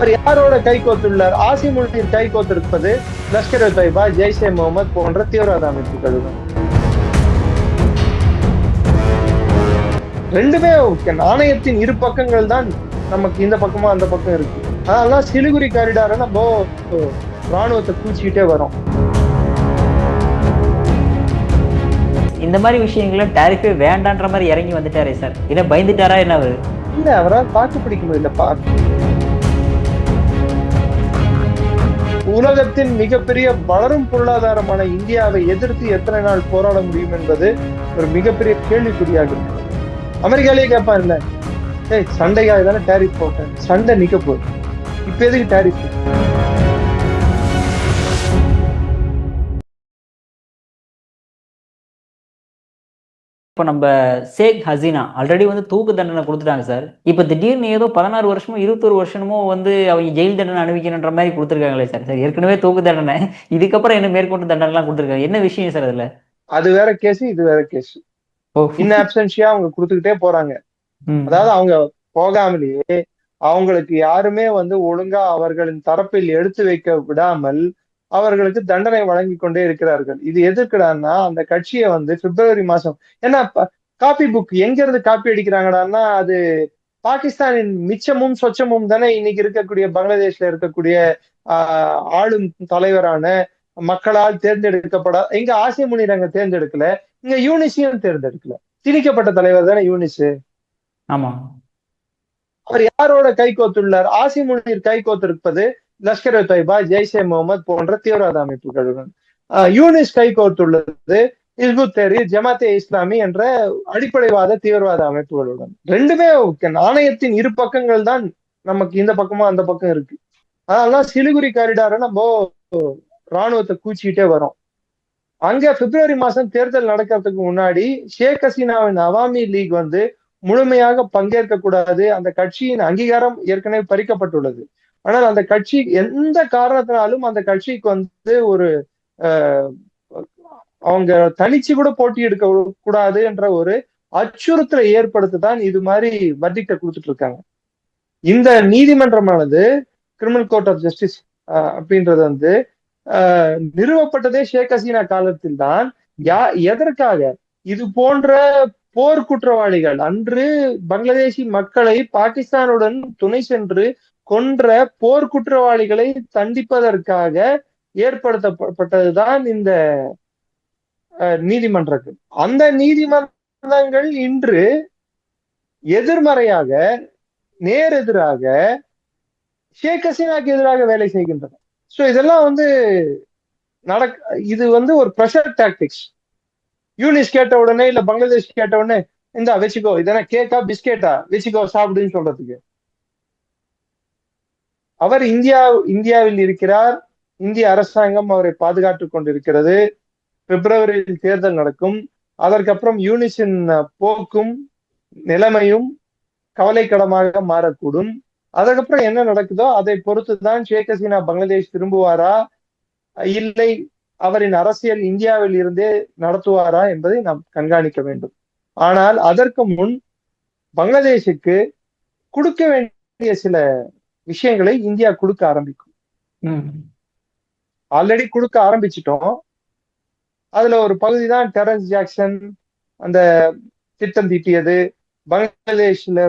அவர் யாரோட கை கோத்துள்ளார் ஆசிமுல்லின் கை கோத்திருப்பது லஷ்கர் தொய்பா ஜெய்ஷே முகமது போன்ற தீவிரவாத அமைப்புகள் தான். ரெண்டுமே நாணயத்தின் இரு பக்கங்கள் தான் நமக்கு இந்த பக்கமா அந்த பக்கம் இருக்கு. அதனால சிலிகுரி காரிடார நம்ம ராணுவத்தை கூச்சிக்கிட்டே வரோம். இந்த மாதிரி விஷயங்கள டேரிஃபே வேண்டான்ற மாதிரி இறங்கி வந்துட்டாரே சார். இல்லை பயந்துட்டாரா என்ன அவரு? இல்ல அவரால் தாக்கு பிடிக்க முடியலப்பா உலகத்தின் மிகப்பெரிய வளரும் பொருளாதாரமான இந்தியாவை எதிர்த்து எத்தனை நாள் போராட முடியும் என்பது ஒரு மிகப்பெரிய கேள்விக்குறியாக இருக்கு அமெரிக்காலேயே கேட்பான் இல்ல ஏய் சண்டைக்காக தானே டேரிஃப் போட்டேன். சண்டை நிக்க போகுது. இப்ப எதுக்கு டேரிஃப் இப்போ நம்ம ஷேக் ஹசீனா ஆல்ரெடி வந்து தூக்கு தண்டனை கொடுத்துட்டாங்க சார். இப்போ திடீர்னு ஏதோ பதினாறு வருஷமோ இருபத்தொரு வருஷமோ வந்து அவங்க ஜெயில் தண்டனை அனுபவிக்கணுன்ற மாதிரி கொடுத்துருக்காங்களே சார். சார் ஏற்கனவே தூக்கு தண்டனை. இதுக்கப்புறம் என்ன மேற்கொண்டு தண்டனைலாம் கொடுத்துருக்காங்க? என்ன விஷயம் சார் அதுல? அது வேற கேஸ் இது வேற கேஸ் ஓ. இன் ஆப்சன்ஷியா அவங்க கொடுத்துக்கிட்டே போறாங்க. அதாவது அவங்க போகாமலேயே அவங்களுக்கு யாருமே வந்து ஒழுங்கா அவர்களின் தரப்பில் எடுத்து வைக்க விடாமல் அவர்களுக்கு தண்டனை வழங்கி கொண்டே இருக்கிறார்கள். இது எதுக்குடான்னா அந்த கட்சியை வந்து பிப்ரவரி மாசம் ஏன்னா காப்பி புக் எங்க இருந்து காப்பி அடிக்கிறாங்கடான்னா அது பாகிஸ்தானின் மிச்சமும் சொச்சமும் தானே இன்னைக்கு இருக்கக்கூடிய பங்களாதேஷ்ல இருக்கக்கூடிய ஆஹ் ஆளும் தலைவரான மக்களால் தேர்ந்தெடுக்கப்பட இங்க ஆசிய முனிர் அங்க தேர்ந்தெடுக்கல இங்க யூனிஸையும் தேர்ந்தெடுக்கல. திணிக்கப்பட்ட தலைவர் தானே யூனிஸ். ஆமா. அவர் யாரோட கை கோத்துள்ளார்? ஆசி முனிர் கை கோத்திருப்பது லஷ்கர் தொய்பா ஜெய்ஷே முகமது போன்ற தீவிரவாத அமைப்புகளுடன். யூனிஸ் கை கோர்த்துள்ளது இஸ்புத் தெஹ்ரீர் ஜமாத்தே இஸ்லாமி என்ற அடிப்படைவாத தீவிரவாத அமைப்புகளுடன். ரெண்டுமே நாணயத்தின் இரு பக்கங்கள் தான் நமக்கு இந்த பக்கமா அந்த பக்கம் இருக்கு. அதனால சிலிகுரி காரிடார நம்ம ராணுவத்தை கூச்சிக்கிட்டே வரோம். அங்க பிப்ரவரி மாசம் தேர்தல் நடக்கிறதுக்கு முன்னாடி ஷேக் ஹசீனாவின் அவாமி லீக் வந்து முழுமையாக பங்கேற்க கூடாது அந்த கட்சியின் அங்கீகாரம் ஏற்கனவே பறிக்கப்பட்டுள்ளது. ஆனால் அந்த கட்சி எந்த காரணத்தினாலும் அந்த கட்சிக்கு வந்து ஒரு அவங்க தனிச்சு கூட போட்டி எடுக்க கூடாது என்ற ஒரு அச்சுறுத்தலை ஏற்படுத்தி தான் இது மாதிரி வர்டிக்ட கொடுத்துட்டு இருக்காங்க இந்த நீதிமன்றமானது கிரிமினல் கோர்ட் ஆஃப் ஜஸ்டிஸ் அப்படின்றது வந்து நிறுவப்பட்டதே ஷேக் ஹசீனா காலத்தில் தான். யா எதற்காக? இது போன்ற போர் குற்றவாளிகள் அன்று பங்களாதேஷி மக்களை பாகிஸ்தானுடன் துணை சென்று கொன்ற போர்க்குற்றவாளிகளை தண்டிப்பதற்காக ஏற்படுத்தப்பட்டதுதான் இந்த நீதிமன்றங்கள். அந்த நீதிமன்றங்கள் இன்று எதிர்மறையாக நேர் எதிராக ஷேக் ஹசீனாக்கு எதிராக வேலை செய்கின்றன. ஸோ இதெல்லாம் வந்து நடக் இது வந்து ஒரு ப்ரெஷர் டாக்டிக்ஸ் யூனிஸ் கேட்ட உடனே இல்ல பங்களாதேஷ் கேட்ட உடனே இந்தா வச்சுக்கோ இதெல்லாம் கேக்கா பிஸ்கெட்டா வச்சுக்கோ சாப்பிடுன்னு சொல்றதுக்கு. அவர் இந்தியா இந்தியாவில் இருக்கிறார். இந்திய அரசாங்கம் அவரை பாதுகாத்து கொண்டிருக்கிறது. பிப்ரவரியில் தேர்தல் நடக்கும். அதற்கப்புறம் யூனிசின் போக்கும் நிலைமையும் கவலைக்கிடமாக மாறக்கூடும். அதுக்கப்புறம் என்ன நடக்குதோ அதை பொறுத்து தான் ஷேக் ஹசீனா பங்களாதேஷ் திரும்புவாரா? இல்லை அவரின் அரசியல் இந்தியாவில் இருந்தே நடத்துவாரா என்பதை நாம் கண்காணிக்க வேண்டும். ஆனால் அதற்கு முன் பங்களாதேஷுக்கு கொடுக்க வேண்டிய சில விஷயங்களை இந்தியா கொடுக்க ஆரம்பிக்கும். ஆல்ரெடி கொடுக்க ஆரம்பிச்சிட்டோம். அதுல ஒரு பகுதி தான் டெரன்ஸ் ஜாக்சன் அந்த திட்டம் தீட்டியது. பங்களாதேஷ்ல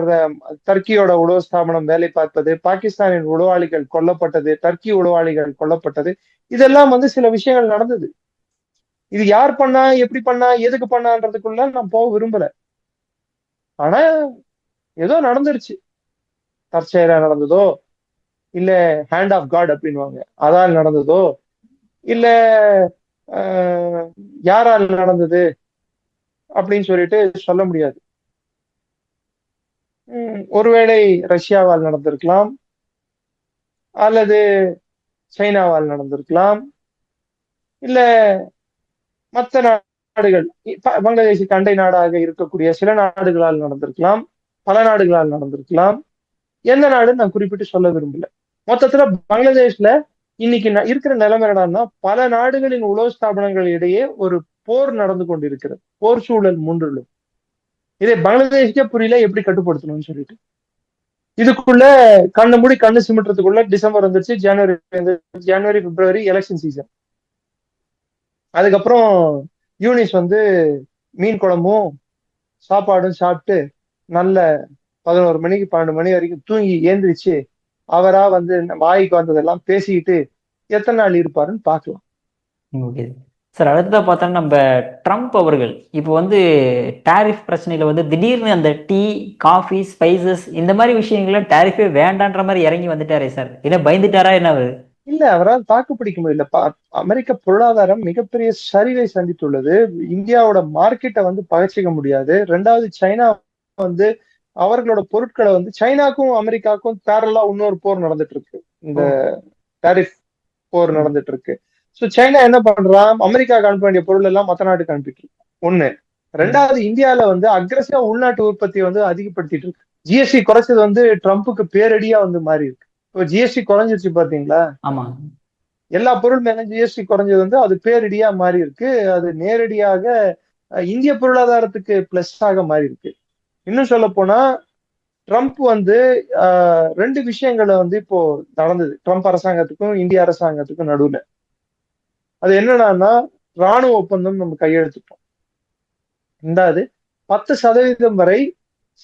டர்க்கியோட உளவு ஸ்தாபனம் வேலை பார்ப்பது பாகிஸ்தானின் உளவாளிகள் கொல்லப்பட்டது டர்க்கி உளவாளிகள் கொல்லப்பட்டது. இதெல்லாம் வந்து சில விஷயங்கள் நடந்தது. இது யார் பண்ணா எப்படி பண்ணா எதுக்கு பண்ணான்றதுக்குள்ள நான் போக விரும்பல. ஆனா ஏதோ நடந்துருச்சு. தற்செயலா நடந்ததோ இல்ல ஹேண்ட் ஆஃப் காட் அப்படின்வாங்க அதால் நடந்ததோ இல்ல யாரால் நடந்தது அப்படின்னு சொல்லிட்டு சொல்ல முடியாது. ஒருவேளை ரஷ்யாவால் நடந்திருக்கலாம் அல்லது சைனாவால் நடந்திருக்கலாம் இல்ல மற்ற நாடுகள் பங்களாதேஷ் கண்டை நாடாக இருக்கக்கூடிய சில நாடுகளால் நடந்திருக்கலாம் பல நாடுகளால் நடந்திருக்கலாம் எந்த நாடுன்னு நான் குறிப்பிட்டு சொல்ல விரும்பல. மொத்தத்துல பங்களாதேஷ்ல இன்னைக்கு இருக்கிற நிலைமை என்னன்னா பல நாடுகளின் உளவு ஸ்தாபனங்கள் இடையே ஒரு போர் நடந்து கொண்டிருக்கிறது. போர் சூழல் மூன்றிலும். இதை பங்களாதேஷ்க்கே புரியல எப்படி கட்டுப்படுத்தணும்னு சொல்லிட்டு. இதுக்குள்ள கண்ணு மூடி கண்ணு சிமிட்டுறதுக்குள்ள டிசம்பர் வந்துருச்சு ஜனவரி வந்துருச்சு. ஜனவரி பிப்ரவரி எலெக்ஷன் சீசன் அதுக்கப்புறம் யூனிஸ் வந்து மீன் குழம்பும் சாப்பாடும் சாப்பிட்டு நல்ல பதினோரு மணிக்கு பன்னெண்டு மணி வரைக்கும் தூங்கி ஏந்திரிச்சு அவரா வந்து வாய்க்கு வந்ததெல்லாம் பேசிக்கிட்டு எத்தனை நாள் இருப்பாருன்னு பார்க்கலாம். ஓகே. சார் அடுத்ததாக பார்த்தோன்னா நம்ம ட்ரம்ப் அவர்கள். இப்போ வந்து டாரிஃப் பிரச்சனையில் வந்து திடீர்னு அந்த டீ காஃபி ஸ்பைசஸ் இந்த மாதிரி விஷயங்கள டாரிஃபே வேண்டான்ற மாதிரி இறங்கி வந்துட்டாரே சார். என்ன பயந்துட்டாரா என்ன அவரு? இல்ல அவரால் தாக்கு பிடிக்க முடியல. அமெரிக்க பொருளாதாரம் மிகப்பெரிய சரிவை சந்தித்துள்ளது. இந்தியாவோட மார்க்கெட்டை வந்து பகச்சிக்க முடியாது. ரெண்டாவது சைனா வந்து அவர்களோட பொருட்களை வந்து சைனாக்கும் அமெரிக்காவுக்கும் பேரலா இன்னொரு போர் நடந்துட்டு இருக்கு இந்த டாரிஃப் போர் நடந்துட்டு இருக்கு சோ சைனா என்ன பண்றான் அமெரிக்காவுக்கு அனுப்ப வேண்டிய பொருள் எல்லாம் மத்த நாட்டுக்கு அனுப்பிட்டு இருக்கு. ஒண்ணு. ரெண்டாவது இந்தியால வந்து அக்ரஸிவா உள்நாட்டு உற்பத்தியை வந்து அதிகப்படுத்திட்டு இருக்கு. ஜிஎஸ்டி குறைச்சது வந்து ட்ரம்ப்புக்கு பேரடியா வந்து மாறி இருக்கு. இப்போ ஜிஎஸ்டி குறைஞ்சிருச்சு பாத்தீங்களா? ஆமா. எல்லா பொருள் மேல ஜிஎஸ்டி குறைஞ்சது வந்து அது பேரடியா மாறி இருக்கு. அது நேரடியாக இந்திய பொருளாதாரத்துக்கு பிளஸ் ஆக மாறி இருக்கு. இன்னும் சொல்ல போனா ட்ரம்ப் வந்து ரெண்டு விஷயங்களை வந்து இப்போ நடந்தது. ட்ரம்ப் அரசாங்கத்துக்கும் இந்திய அரசாங்கத்துக்கும் நடுவுல. அது என்னன்னா ராணுவ ஒப்பந்தம் நம்ம கையெழுத்துட்டோம். ரெண்டாவது பத்து சதவீதம் வரை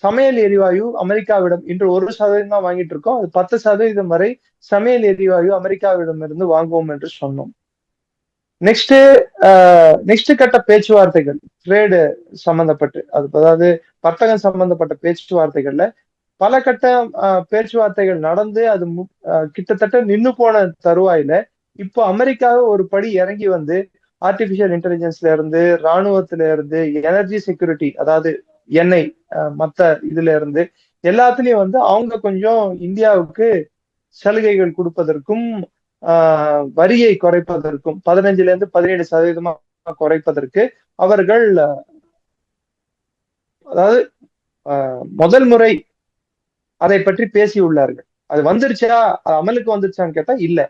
சமையல் எரிவாயு அமெரிக்காவிடம் இன்று ஒரு சதவீதம் தான் வாங்கிட்டு இருக்கோம். அது பத்து சதவீதம் வரை சமையல் எரிவாயு அமெரிக்காவிடம் இருந்து வாங்குவோம் என்று சொன்னோம். நெக்ஸ்ட் நெக்ஸ்ட் uh, கட்ட பேச்சுவார்த்தைகள் ட்ரேடு சம்பந்தப்பட்டு அது அதாவது வர்த்தகம் சம்பந்தப்பட்ட பேச்சுவார்த்தைகள்ல பல கட்ட பேச்சுவார்த்தைகள் நடந்து அது கிட்டத்தட்ட நின்னு போன தருவாயில இப்போ அமெரிக்காவை ஒரு படி இறங்கி வந்து ஆர்டிபிஷியல் இன்டெலிஜென்ஸ்ல இருந்து ராணுவத்துல இருந்து எனர்ஜி செக்யூரிட்டி அதாவது எண்ணெய் மத்த இதுல இருந்து எல்லாத்துலயும் வந்து அவங்க கொஞ்சம் இந்தியாவுக்கு சலுகைகள் கொடுப்பதற்கும் வரியை குறைப்பதற்கும் பதினஞ்சுல இருந்து பதினேழு சதவீதமா குறைப்பதற்கு அவர்கள் அதாவது ஆஹ், முதல் முறை அதை பற்றி பேசியுள்ளார்கள். அது வந்துருச்சா? அது அமலுக்கு வந்துருச்சான்னு கேட்டா இல்ல.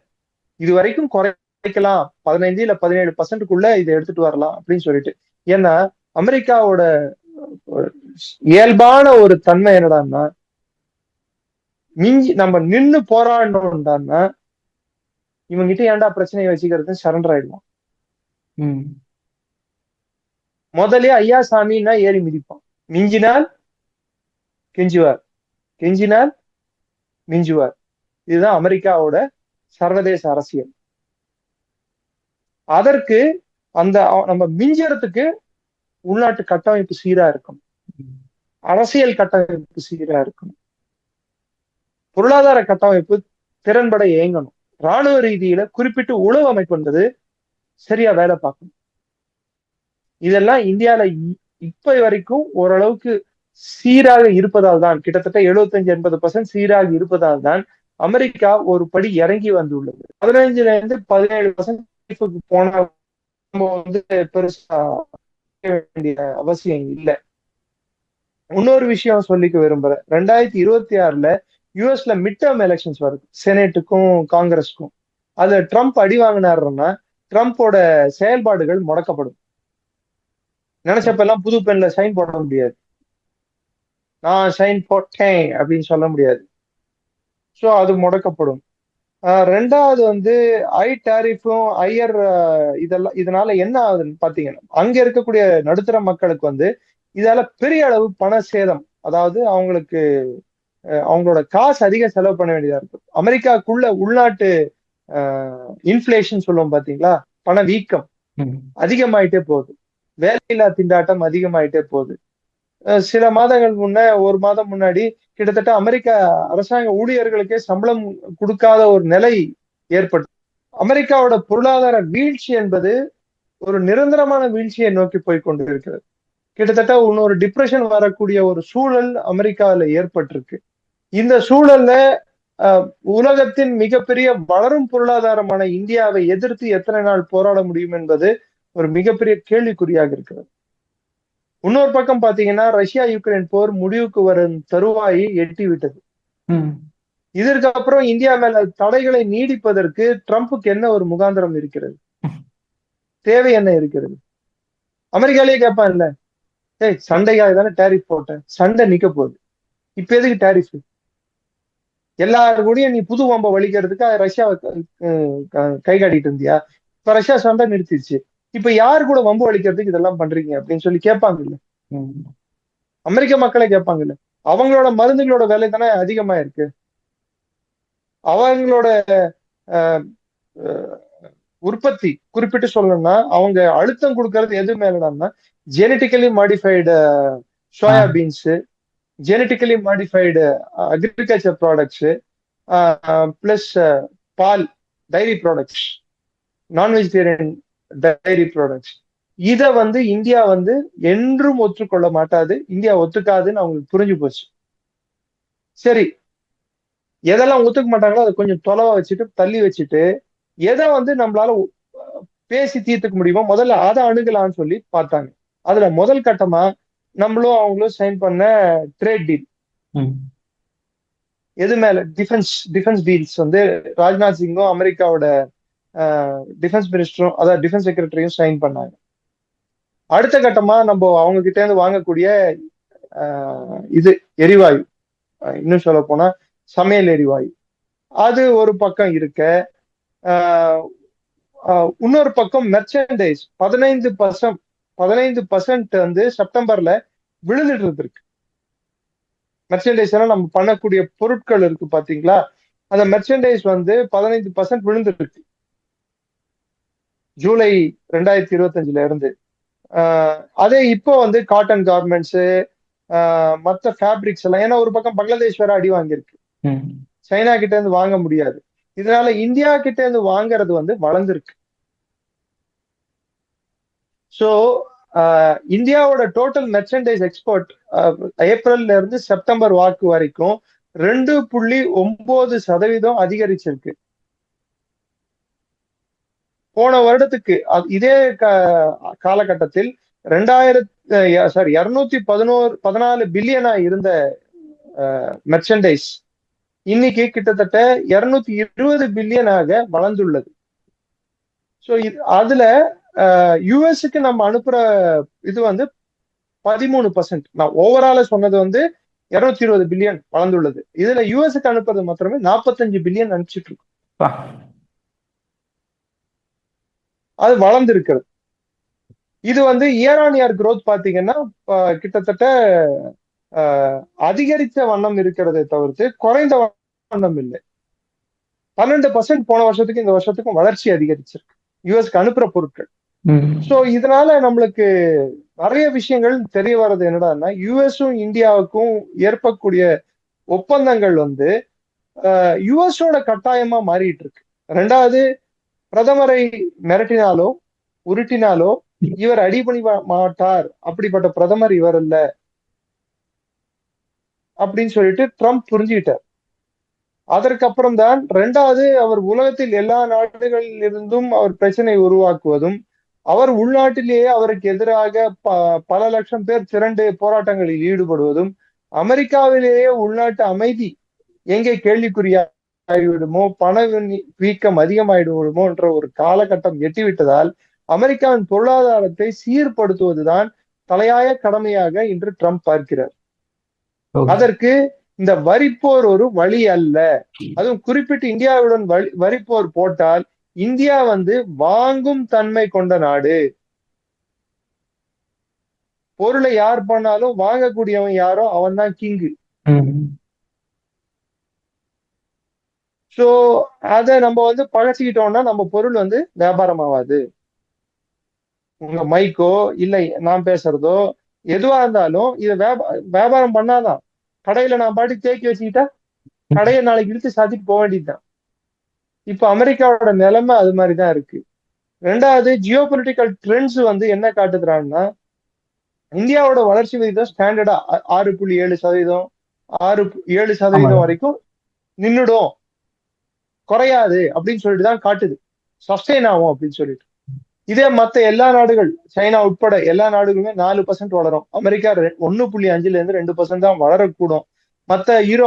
இது வரைக்கும் குறைக்கலாம். பதினைந்து இல்ல பதினேழு பர்சன்ட்டுக்குள்ள இதை எடுத்துட்டு வரலாம் அப்படின்னு சொல்லிட்டு. ஏன்னா அமெரிக்காவோட இயல்பான ஒரு தன்மை என்னடான்னா மிஞ்சி நம்ம நின்னு போராடணும்டான்னா இவங்கிட்ட ஏன்டா பிரச்சனையை வச்சுக்கிறது சரண்டர் ஆயிடுவான். ம். முதல்ல ஐயா சாமின்னா ஏறி மிதிப்பான். மிஞ்சினால் கெஞ்சுவார். கெஞ்சினால் மிஞ்சுவார். இதுதான் அமெரிக்காவோட சர்வதேச அரசியல். அதற்கு அந்த நம்ம மிஞ்சறதுக்கு உள்நாட்டு கட்டமைப்பு சீரா இருக்கணும். அரசியல் கட்டமைப்பு சீரா இருக்கணும். பொருளாதார கட்டமைப்பு திறன்பட இயங்கணும். ராணுவ ரீதியில குறிப்பிட்டு உளவு அமைப்பு என்பது சரியா வேலை பார்க்கும் இதெல்லாம் இந்தியால இப்ப வரைக்கும் ஓரளவுக்கு சீராக இருப்பதால் தான் கிட்டத்தட்ட 75 எண்பது பர்சன்ட் சீராக இருப்பதால் தான் அமெரிக்கா ஒரு படி இறங்கி வந்துள்ளது. பதினஞ்சுல இருந்து பதினேழு பர்சன்ட் போன நம்ம வந்து பெருசா வேண்டிய அவசியம் இல்லை. இன்னொரு விஷயம் சொல்லிக்க விரும்புறேன். ரெண்டாயிரத்தி இருபத்தி ஆறுல யூஎஸ்ல மிட் டேர்ம் எலெக்ஷன்ஸ் வருது. செனேட்டுக்கும் காங்கிரஸ்க்கும் அதுல ட்ரம்ப் அடி வாங்கினாருன்னா ட்ரம்ப்போட செயல்பாடுகள் முடக்கப்படும். நினைச்சப்பெல்லாம் புது பெண்ல சைன் போட முடியாது. நான் சைன் போட்டேன் அப்படின்னு சொல்ல முடியாது. ஸோ அது முடக்கப்படும். ஆஹ் ரெண்டாவது வந்து ஐ டாரிஃபும் ஐயர் இதெல்லாம் இதனால என்ன ஆகுதுன்னு பாத்தீங்கன்னா அங்க இருக்கக்கூடிய நடுத்தர மக்களுக்கு வந்து இதால பெரிய அளவு பண சேதம். அதாவது அவங்களுக்கு அவங்களோட காசு அதிக செலவு பண்ண வேண்டியதா இருக்கு அமெரிக்காக்குள்ள உள்நாட்டு இன்ஃபிளேஷன் சொல்லுவோம் பாத்தீங்களா? பண வீக்கம் அதிகமாயிட்டே போகுது. வேலையில்லா திண்டாட்டம் அதிகமாயிட்டே போகுது. சில மாதங்கள் முன்ன ஒரு மாதம் முன்னாடி கிட்டத்தட்ட அமெரிக்க அரசாங்க ஊழியர்களுக்கே சம்பளம் கொடுக்காத ஒரு நிலை ஏற்பட்டு அமெரிக்காவோட பொருளாதார வீழ்ச்சி என்பது ஒரு நிரந்தரமான வீழ்ச்சியை நோக்கி போய் கொண்டு இருக்கிறது கிட்டத்தட்ட இன்னொரு டிப்ரெஷன் வரக்கூடிய ஒரு சூழல் அமெரிக்காவில் ஏற்பட்டிருக்கு. இந்த சூழல்ல உலகத்தின் மிகப்பெரிய வளரும் பொருளாதாரமான இந்தியாவை எதிர்த்து எத்தனை நாள் போராட முடியும் என்பது ஒரு மிகப்பெரிய கேள்விக்குறியாக இருக்கிறது. இன்னொரு பக்கம் பாத்தீங்கன்னா ரஷ்யா யுக்ரைன் போர் முடிவுக்கு வரும் தருவாயை எட்டி விட்டது இதற்கு அப்புறம் இந்தியா மேல தடைகளை நீடிப்பதற்கு ட்ரம்ப்புக்கு என்ன ஒரு முகாந்திரம் இருக்கிறது? தேவை என்ன இருக்கிறது? அமெரிக்காலேயே கேட்பான் இல்ல ஏய் சண்டைக்காக தானே டேரிஃப் போட்டேன். சண்டை நிக்க போகுது. இப்ப எதுக்கு டேரிஃப் எல்லாரு கூடயும் நீ புது வம்ப வலிக்கிறதுக்கு ரஷ்யாவை கை காட்டிட்டு இருந்தியா? இப்ப ரஷ்யா சண்டை நிறுத்திடுச்சு. இப்ப யாரு கூட வம்பு வலிக்கிறதுக்கு இதெல்லாம் பண்றீங்க அப்படின்னு சொல்லி கேட்பாங்கல்ல. அமெரிக்க மக்களே கேட்பாங்கல்ல? அவங்களோட மருந்துகளோட விலை தானே அதிகமா இருக்கு அவங்களோட உற்பத்தி குறிப்பிட்டு சொல்லணும்னா அவங்க அழுத்தம் கொடுக்கறது எது மேலடான்னா genetically modified soya beans genetically modified agriculture products plus பால் dairy products non vegetarian dairy products இத வந்து இந்தியா வந்து என்றும் ஒத்துக்கொள்ள மாட்டாது. இந்தியா ஒத்துக்காதுன்னு அவங்களுக்கு புரிஞ்சு போச்சு. சரி. எதெல்லாம் ஒத்துக்க மாட்டாங்களோ அதை கொஞ்சம் தொலைவா வச்சுட்டு தள்ளி வச்சுட்டு எதை வந்து நம்மளால பேசி தீர்த்துக்க முடியுமோ முதல்ல அதை அணுகலாம்னு சொல்லி பார்த்தாங்க. அதுல முதல் கட்டமா நம்மளும் அவங்களும் சைன் பண்ண ட்ரேட் டீல். எது மேல? டிஃபென்ஸ் டிஃபென்ஸ் டீல்ஸ் வந்து ராஜ்நாத் சிங்கும் அமெரிக்காவோட டிஃபென்ஸ் மினிஸ்டரும் அதாவது டிஃபென்ஸ் செக்ரட்டரியும் சைன் பண்ணாங்க. அடுத்த கட்டமா நம்ம அவங்க கிட்ட இருந்து வாங்கக்கூடிய இது எரிவாயு. இன்னும் சொல்ல போனா சமையல் எரிவாயு. அது ஒரு பக்கம் இருக்க இன்னொரு பக்கம் மெர்ச்சன்டைஸ் பதினைந்து பர்சன்ட் பதினைந்து பர்சன்ட் வந்து செப்டம்பர்ல விழுந்துட்டு இருக்கு மெர்ச்சன்டைஸ் எல்லாம் நம்ம பண்ணக்கூடிய பொருட்கள் இருக்கு பாத்தீங்களா? அந்த மெர்ச்சன்டைஸ் வந்து பதினைந்து பர்சன்ட் விழுந்துருக்கு. ஜூலை ரெண்டாயிரத்தி இருபத்தஞ்சுல இருந்து. அதே இப்போ வந்து காட்டன் கார்மெண்ட்ஸ் மற்ற ஃபேப்ரிக்ஸ் எல்லாம் ஏன்னா ஒரு பக்கம் பங்களாதேஷ் வேற அடி வாங்கியிருக்கு. சைனா கிட்ட இருந்து வாங்க முடியாது. இதனால இந்தியா கிட்ட இருந்து வாங்குறது வந்து வளர்ந்துருக்கு. ஸோ uh, இந்தியாவோட டோட்டல் மெர்ச்சன்டைஸ் எக்ஸ்போர்ட் ஏப்ரல்ல இருந்து செப்டம்பர் வாக்கு வரைக்கும் ரெண்டு புள்ளி ஒன்பது சதவீதம் அதிகரிச்சிருக்கு. போன வருடத்துக்கு இதே காலகட்டத்தில் ரெண்டாயிரத்தி சாரி இருநூத்தி பதினோரு பதினாலு பில்லியனா இருந்த மெர்ச்சன்டைஸ் இன்னைக்கு கிட்டத்தட்ட இருநூத்தி இருபது பில்லியனாக வளர்ந்துள்ளது. ஸோ அதுல யுஎஸ்க்கு நம்ம அனுப்புற இது வந்து பதிமூணு பர்சன்ட் நான் ஓவரால சொன்னது வந்து இருநூத்தி இருபது பில்லியன் வளர்ந்துள்ளது. இதுல யுஎஸ்க்கு அனுப்புறது மாத்திரமே நாற்பத்தஞ்சு பில்லியன் அனுப்பிச்சிட்டு இருக்கோம். அது வளர்ந்திருக்கிறது. இது வந்து இயர் ஆன் இயர் growth பாத்தீங்கன்னா கிட்டத்தட்ட அதிகரித்த வண்ணம் இருக்கிறதை தவிர்த்து குறைந்த வண்ணம் இல்லை. பன்னெண்டு பர்சன்ட் போன வருஷத்துக்கு இந்த வருஷத்துக்கும் வளர்ச்சி அதிகரிச்சிருக்கு. யுஎஸ்க்கு அனுப்புற பொருட்கள். சோ இதனால நம்மளுக்கு நிறைய விஷயங்கள் தெரிய வர்றது என்னடான்னா யுஎஸும் இந்தியாவுக்கும் ஏற்பக்கூடிய ஒப்பந்தங்கள் வந்து யுஎஸோட கட்டாயமா மாறிட்டு இருக்கு ரெண்டாவது பிரதமரை மிரட்டினாலோ உருட்டினாலோ இவர் அடிபணி மாட்டார் அப்படிப்பட்ட பிரதமர் இவர் இல்ல. அப்படின்னு சொல்லிட்டு ட்ரம்ப் புரிஞ்சுக்கிட்டார். அதற்கப்புறம் தான் ரெண்டாவது அவர் உலகத்தில் எல்லா நாடுகளில் இருந்தும் அவர் பிரச்சனை உருவாக்குவதும் அவர் உள்நாட்டிலேயே அவருக்கு எதிராக ப பல லட்சம் பேர் திரண்டு போராட்டங்களில் ஈடுபடுவதும் அமெரிக்காவிலேயே உள்நாட்டு அமைதி எங்கே கேள்விக்குறியாகிவிடுமோ பண வீ- வீக்கம் அதிகமாயிடுமோ என்ற ஒரு காலகட்டம் எட்டிவிட்டதால் அமெரிக்காவின் பொருளாதாரத்தை சீர்படுத்துவதுதான் தலையாய கடமையாக இன்று ட்ரம்ப் பார்க்கிறார். அதற்கு இந்த வரிப்போர் ஒரு வழி அல்ல அதுவும் குறிப்பிட்டு இந்தியாவுடன் வரி வரிப்போர் போட்டால் இந்தியா வந்து வாங்கும் தன்மை கொண்ட நாடு. பொருளை யார் பண்ணாலும் வாங்கக்கூடியவன் யாரோ அவன் தான் கிங்கு. சோ அத நம்ம வந்து பழச்சிக்கிட்டோம்னா நம்ம பொருள் வந்து வியாபாரம் ஆகாது உங்க மைக்கோ இல்லை நான் பேசுறதோ எதுவா இருந்தாலும் இத வியாபா- வியாபாரம் பண்ணாதான். கடையில நான் பாட்டுக்கு தேக்கி வச்சுக்கிட்டா கடையை நாளைக்கு இழுத்து சாத்திட்டு போக வேண்டியதுதான். இப்ப அமெரிக்காவோட நிலைமை அது மாதிரிதான் இருக்கு. ரெண்டாவது ஜியோ பொலிட்டிக்கல் ட்ரெண்ட்ஸ் வந்து என்ன காட்டுதுறாங்கன்னா இந்தியாவோட வளர்ச்சி விகிதம் ஸ்டாண்டர்டா ஆறு புள்ளி ஏழு சதவீதம் ஆறு ஏழு சதவீதம். வரைக்கும் நின்னுடும். குறையாது அப்படின்னு சொல்லிட்டு தான் காட்டுது. சஸ்டெயின் ஆகும் அப்படின்னு சொல்லிட்டு. இதே மத்த எல்லா நாடுகள் சைனா உட்பட எல்லா நாடுகளுமே நாலு பர்சன்ட் வளரும். அமெரிக்கா ஒண்ணு புள்ளி அஞ்சுல இருந்து ரெண்டு பர்சன்ட் தான் வளரக்கூடும். மத்த யூரோ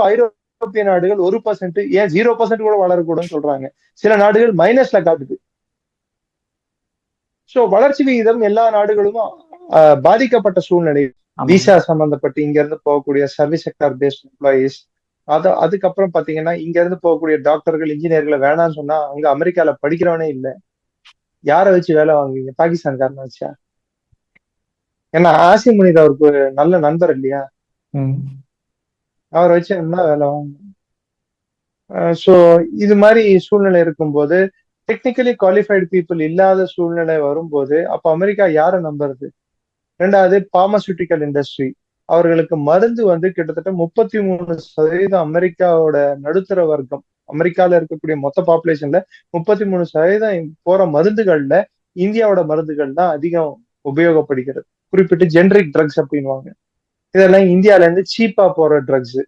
ஐரோப்பிய நாடுகள் ஒரு பர்சன்ட் ஏன் ஜீரோ பர்சன்ட் கூட வளரக்கூடும்னு சொல்றாங்க. சில நாடுகள் மைனஸ்ல காட்டுது. சோ வளர்ச்சி விகிதம் எல்லா நாடுகளும் பாதிக்கப்பட்ட சூழ்நிலை. விசா சம்பந்தப்பட்டு இங்க இருந்து போகக்கூடிய சர்வீஸ் செக்டர் பேஸ்ட் எம்ப்ளாயீஸ் அத அதுக்கப்புறம் பாத்தீங்கன்னா இங்க இருந்து போகக்கூடிய டாக்டர்கள் இன்ஜினியர்களை வேணாம்னு சொன்னா அங்க அமெரிக்கால படிக்கிறவனே இல்ல. யாரை வச்சு வேலை வாங்குவீங்க? பாகிஸ்தான்காரனை வச்சா? ஏன்னா ஆசிம் முனித் அவருக்கு நல்ல நண்பர் இல்லையா? அவரை வச்சு என்ன வேலை? வாங்கணும் ஸோ இது மாதிரி சூழ்நிலை இருக்கும்போது டெக்னிக்கலி குவாலிஃபைடு பீப்புள் இல்லாத சூழ்நிலை வரும்போது அப்ப அமெரிக்கா யாரை நம்புறது? ரெண்டாவது பார்மசூட்டிக்கல் இண்டஸ்ட்ரி அவர்களுக்கு மருந்து வந்து கிட்டத்தட்ட முப்பத்தி மூணு சதவீதம் அமெரிக்காவோட நடுத்தர வர்க்கம். அமெரிக்கால இருக்கக்கூடிய மொத்த பாப்புலேஷன்ல முப்பத்தி மூணு சதவீதம் போற மருந்துகள்ல இந்தியாவோட மருந்துகள் தான் அதிகம் உபயோகப்படுகிறது. குறிப்பிட்டு ஜென்ரிக் ட்ரக்ஸ் அப்படின்வாங்க இதெல்லாம் இந்தியால இருந்து சீப்பா போற ட்ரக்ஸ்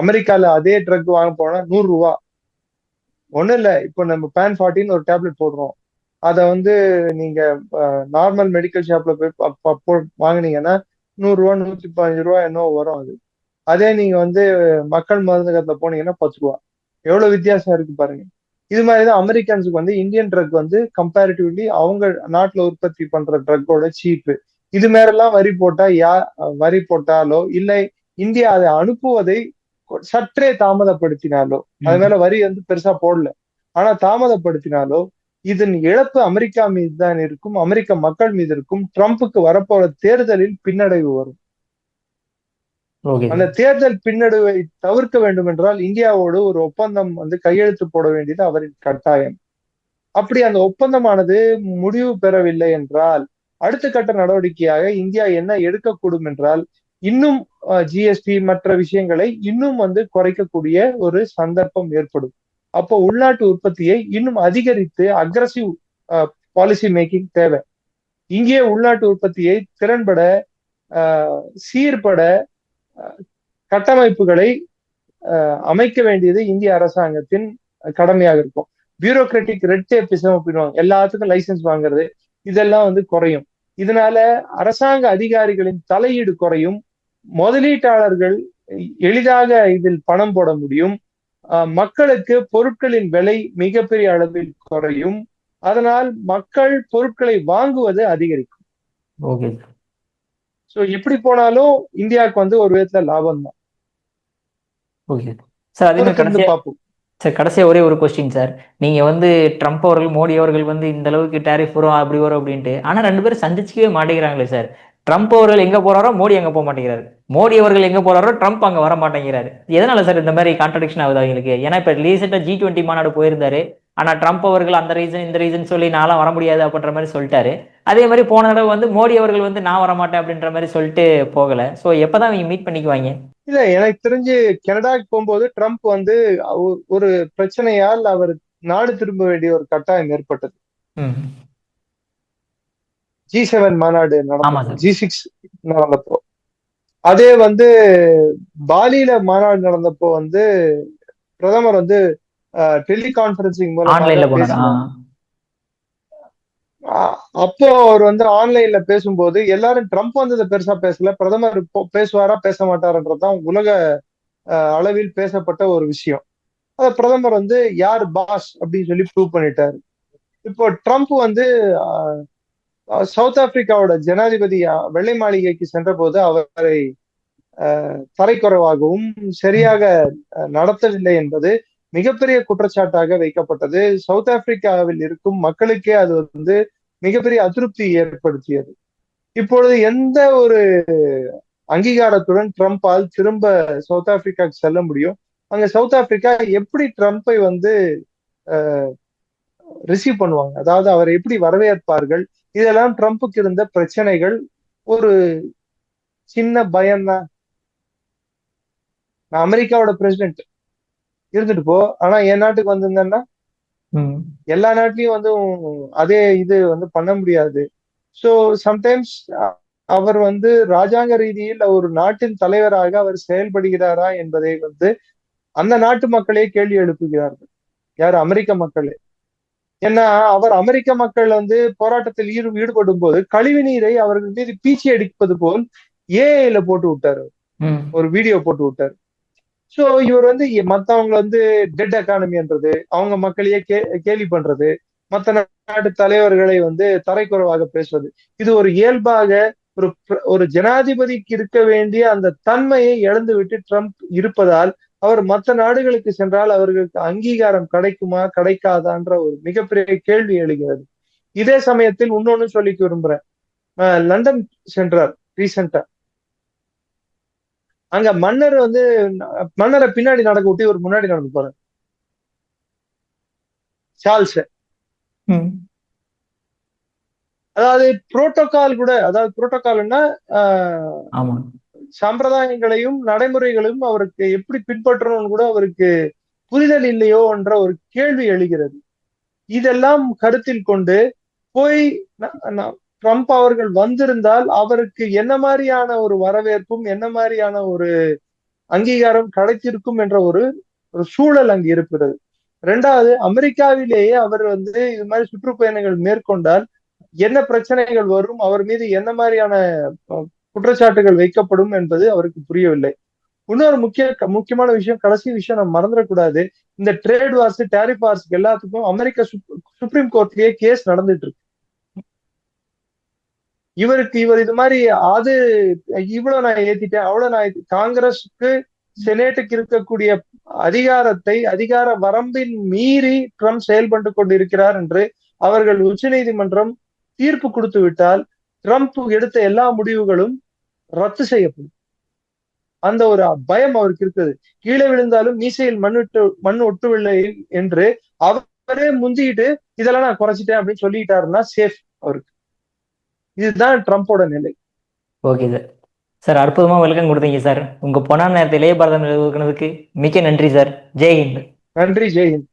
அமெரிக்கால அதே ட்ரக் வாங்க போனா நூறு ரூபா. ஒண்ணும் இல்ல. இப்போ நம்ம பேன் ஃபார்ட்டின்னு ஒரு டேப்லெட் போடுறோம். அதை வந்து நீங்க நார்மல் மெடிக்கல் ஷாப்ல போய் வாங்கினீங்கன்னா போ- வாங்குனீங்கன்னா நூறு ரூபா நூத்தி பதினஞ்சு ரூபா என்னவோ வரும் அது. அதே நீங்க வந்து மக்கள் மருந்தகத்துல போனீங்கன்னா பத்து ரூபா. எவ்வளவு வித்தியாசம் இருக்கு பாருங்க. இது மாதிரிதான் அமெரிக்கன்ஸுக்கு வந்து இந்தியன் ட்ரக் வந்து கம்பேரிட்டிவ்லி அவங்க நாட்டுல உற்பத்தி பண்ற ட்ரக்கோட சீப்பு இது மேலெல்லாம் வரி போட்டா யா வரி போட்டாலோ இல்லை இந்தியா அதை அனுப்புவதை சற்றே தாமதப்படுத்தினாலோ அது மேல வரி வந்து பெருசா போடல. ஆனா தாமதப்படுத்தினாலோ இதன் இழப்பு அமெரிக்கா மீது தான் இருக்கும் அமெரிக்க மக்கள் மீது இருக்கும் ட்ரம்ப்புக்கு வரப்போற தேர்தலில் பின்னடைவு வரும். அந்த தேர்தல் பின்னடைவை தவிர்க்க வேண்டும் என்றால் இந்தியாவோடு ஒரு ஒப்பந்தம் வந்து கையெழுத்து போட வேண்டியது அவரின் கட்டாயம். அப்படி அந்த ஒப்பந்தமானது முடிவு பெறவில்லை என்றால் அடுத்த கட்ட நடவடிக்கையாக இந்தியா என்ன எடுக்கக்கூடும் என்றால் இன்னும் ஜிஎஸ்டி மற்ற விஷயங்களை இன்னும் வந்து குறைக்கக்கூடிய ஒரு சந்தர்ப்பம் ஏற்படும். அப்போ உள்நாட்டு உற்பத்தியை இன்னும் அதிகரித்து அக்ரசிவ் பாலிசி மேக்கிங் தேவை. இங்கே உள்நாட்டு உற்பத்தியை திறன்பட ஆஹ், சீர்பட ஆஹ், கட்டமைப்புகளை அமைக்க வேண்டியது இந்திய அரசாங்கத்தின் கடமையாக இருக்கும். பியூரோக்ராட்டிக் ரெட் டேப்பிசம் அப்படின்வாங்க எல்லாத்துக்கும் லைசன்ஸ் வாங்குறது இதெல்லாம் வந்து குறையும். இதனால அரசாங்க அதிகாரிகளின் தலையீடு குறையும். முதலீட்டாளர்கள் எளிதாக இதில் பணம் போட முடியும். மக்களுக்கு பொருட்களின் விலை மிகப்பெரிய அளவில் குறையும். அதனால் மக்கள் பொருட்களை வாங்குவது அதிகரிக்கும். ஓகே. சோ எப்படி போனாலும் இந்தியாவுக்கு வந்து ஒரு விதத்துல லாபம் தான் ஓகே. சார் அதே மாதிரி பொறுத்திருந்து கடைசியா பார்ப்போம் சார் கடைசியாக ஒரே ஒரு கொஸ்டின் சார் நீங்கள் வந்து ட்ரம்ப் அவர்கள் மோடி அவர்கள் வந்து இந்த அளவுக்கு டேரிஃப் வரும் அப்படி வரும் அப்படின்ட்டு ஆனால் ரெண்டு பேரும் சந்திச்சிக்கவே மாட்டேங்கிறாங்களே சார் ட்ரம்ப் அவர்கள் எங்கே போகிறாரோ மோடி அங்கே போக மாட்டேங்கிறாரு. மோடி அவர்கள் எங்கே போகிறாரோ ட்ரம்ப் அங்கே வர மாட்டேங்கிறாரு. எதனால சார் இந்த மாதிரி கான்ட்ரடிக்ஷன் ஆகுது அவங்களுக்கு? ஏன்னா இப்போ ரீசெண்டாக ஜி டுவெண்ட்டி மாநாடு போயிருந்தாரு. ஆனால் ட்ரம்ப் அவர்கள் அந்த ரீசன் இந்த ரீசன் சொல்லி நான்லாம் வர முடியாது அப்படின்ற மாதிரி சொல்லிட்டாரு. அதே மாதிரி போன தடவை வந்து மோடி அவர்கள் வந்து நான் வர மாட்டேன் அப்படின்ற மாதிரி சொல்லிட்டு போகலை. ஸோ எப்போ தான் அவங்க மீட் பண்ணிக்குவாங்க? இல்ல எனக்கு தெரிஞ்சு கனடாக்கு போகும்போது ட்ரம்ப் வந்து ஒரு பிரச்சனையால் அவர் நாடு திரும்ப வேண்டிய ஒரு கட்டாயம் ஏற்பட்டது. ஜி செவன் மாநாடு சார். ஜி சிக்ஸ் நடந்தப்போ. அதே வந்து பாலியில மாநாடு நடந்தப்போ வந்து பிரதமர் வந்து டெலிகான்பரன்சிங் மூலமாக அப்போ அவர் வந்து ஆன்லைன்ல பேசும்போது எல்லாரும் ட்ரம்ப் வந்து இதை பெருசா பேசல பிரதமர் இப்போ பேசுவாரா பேச மாட்டாருன்றதுதான் உலக அஹ், அளவில் பேசப்பட்ட ஒரு விஷயம். அத பிரதமர் வந்து யார் பாஸ்? அப்படின்னு சொல்லி ப்ரூவ் பண்ணிட்டாரு. இப்போ ட்ரம்ப் வந்து சவுத் ஆப்பிரிக்காவோட ஜனாதிபதி வெள்ளை மாளிகைக்கு சென்ற போது அவரை தரைக்குறைவாகவும் சரியாக நடத்தவில்லை என்பது மிகப்பெரிய குற்றச்சாட்டாக வைக்கப்பட்டது. சவுத் ஆப்பிரிக்காவில் இருக்கும் மக்களுக்கே அது வந்து மிகப்பெரிய அதிருப்தி ஏற்படுத்தியது. இப்பொழுது எந்த ஒரு அங்கீகாரத்துடன் ட்ரம்ப்பால் திரும்ப சவுத் ஆப்பிரிக்காவுக்கு செல்ல முடியும்? அங்க சவுத் ஆப்பிரிக்கா எப்படி ட்ரம்ப்பை வந்து ரிசீவ் பண்ணுவாங்க? அதாவது அவரை எப்படி வரவேற்பார்கள்? இதெல்லாம் ட்ரம்ப்புக்கு இருந்த பிரச்சனைகள் ஒரு சின்ன பயம்தான் நான் அமெரிக்காவோட பிரசிடென்ட் இருந்துட்டு போ. ஆனா என் நாட்டுக்கு வந்திருந்தேன்னா எல்லா நாட்டிலையும் வந்து அதே இது வந்து பண்ண முடியாது. ஸோ சம்டைம்ஸ் அவர் வந்து ராஜாங்க ரீதியில் ஒரு நாட்டின் தலைவராக அவர் செயல்படுகிறாரா என்பதை வந்து அந்த நாட்டு மக்களே கேள்வி எழுப்புகிறார்கள். யார்? அமெரிக்க மக்களே. ஏன்னா அவர் அமெரிக்க மக்கள் வந்து போராட்டத்தில் ஈடு ஈடுபடும் போது கழிவு நீரை அவர்கள் மீது பீச்சி அடிப்பது போல் ஏஐல போட்டு விட்டாரு ஒரு வீடியோ போட்டு விட்டாரு. சோ இவர் வந்து மத்தவங்க வந்து டெட் எக்கானமின்றது அவங்க மக்களையே கே கேலி பண்றது மத்த நாட்டு தலைவர்களை வந்து தரைக்குறைவாக பேசுவது. இது ஒரு இயல்பாக ஒரு ஒரு ஜனாதிபதிக்கு இருக்க வேண்டிய அந்த தன்மையை இழந்து விட்டு ட்ரம்ப் இருப்பதால் அவர் மற்ற நாடுகளுக்கு சென்றால் அவர்களுக்கு அங்கீகாரம் கிடைக்குமா கிடைக்காதான்ற ஒரு மிகப்பெரிய கேள்வி எழுகிறது. இதே சமயத்தில் இன்னொன்னு சொல்லிக்க விரும்புறேன். லண்டன் சென்றார் ரீசெண்டா. அங்க மன்னர் வந்து மன்னரை பின்னாடி நடக்க விட்டு ஒரு முன்னாடி நடந்து போறார். சார்ல்ஸ். அதாவது புரோட்டோகால் கூட அதாவது புரோட்டோகால்னா சம்பிரதாயங்களையும் நடைமுறைகளையும் அவருக்கு எப்படி பின்பற்றணும்னு கூட அவருக்கு புரிதல் இல்லையோ என்ற ஒரு கேள்வி எழுகிறது. இதெல்லாம் கருத்தில் கொண்டு போய் ட்ரம்ப் அவர்கள் வந்திருந்தால் அவருக்கு என்ன மாதிரியான ஒரு வரவேற்பும் என்ன மாதிரியான ஒரு அங்கீகாரம் கிடைத்திருக்கும் என்ற ஒரு ஒரு சூழல் அங்கு இருக்கிறது. ரெண்டாவது அமெரிக்காவிலேயே அவர் வந்து இது மாதிரி சுற்றுப்பயணங்கள் மேற்கொண்டால் என்ன பிரச்சனைகள் வரும் அவர் மீது என்ன மாதிரியான குற்றச்சாட்டுகள் வைக்கப்படும் என்பது அவருக்கு புரியவில்லை. இன்னொரு முக்கிய முக்கியமான விஷயம் கடைசி விஷயம் நம்ம மறந்துடக்கூடாது. இந்த ட்ரேட் வார்ஸ் டேரிஃப் வார்ஸ் எல்லாத்துக்கும் அமெரிக்க சுப்ரீம் கோர்ட்லயே கேஸ் நடந்துட்டு இருக்கு. இவருக்கு இவர் இது மாதிரி அது இவ்வளவு நான் ஏத்திட்டேன் அவ்வளவு நான் காங்கிரஸுக்கு செனேட்டுக்கு இருக்கக்கூடிய அதிகாரத்தை அதிகார வரம்பின் மீறி ட்ரம்ப் செயல்பட்டு கொண்டிருக்கிறார் என்று அவர்கள் உச்ச நீதிமன்றம் தீர்ப்பு கொடுத்து விட்டால் ட்ரம்ப் எடுத்த எல்லா முடிவுகளும் ரத்து செய்யப்படும். அந்த ஒரு பயம் அவருக்கு இருக்குது. கீழே விழுந்தாலும் மீசையில் மண் விட்டு மண் ஒட்டவில்லை என்று அவரே முந்திக்கிட்டு இதெல்லாம் நான் குறைச்சிட்டேன் அப்படின்னு சொல்லிட்டாருன்னா சேஃப் அவருக்கு. இதுதான் ட்ரம்ப்போட நிலை. Okay sir. சார் அற்புதமாக வெல்கம் கொடுத்தீங்க சார். உங்கள் பொன்னான நேரத்தை இளைய பாரதம் நிறுவனத்துக்கு மிக்க நன்றி சார். ஜெய் ஹிந்த். நன்றி ஜெய்ஹிந்த்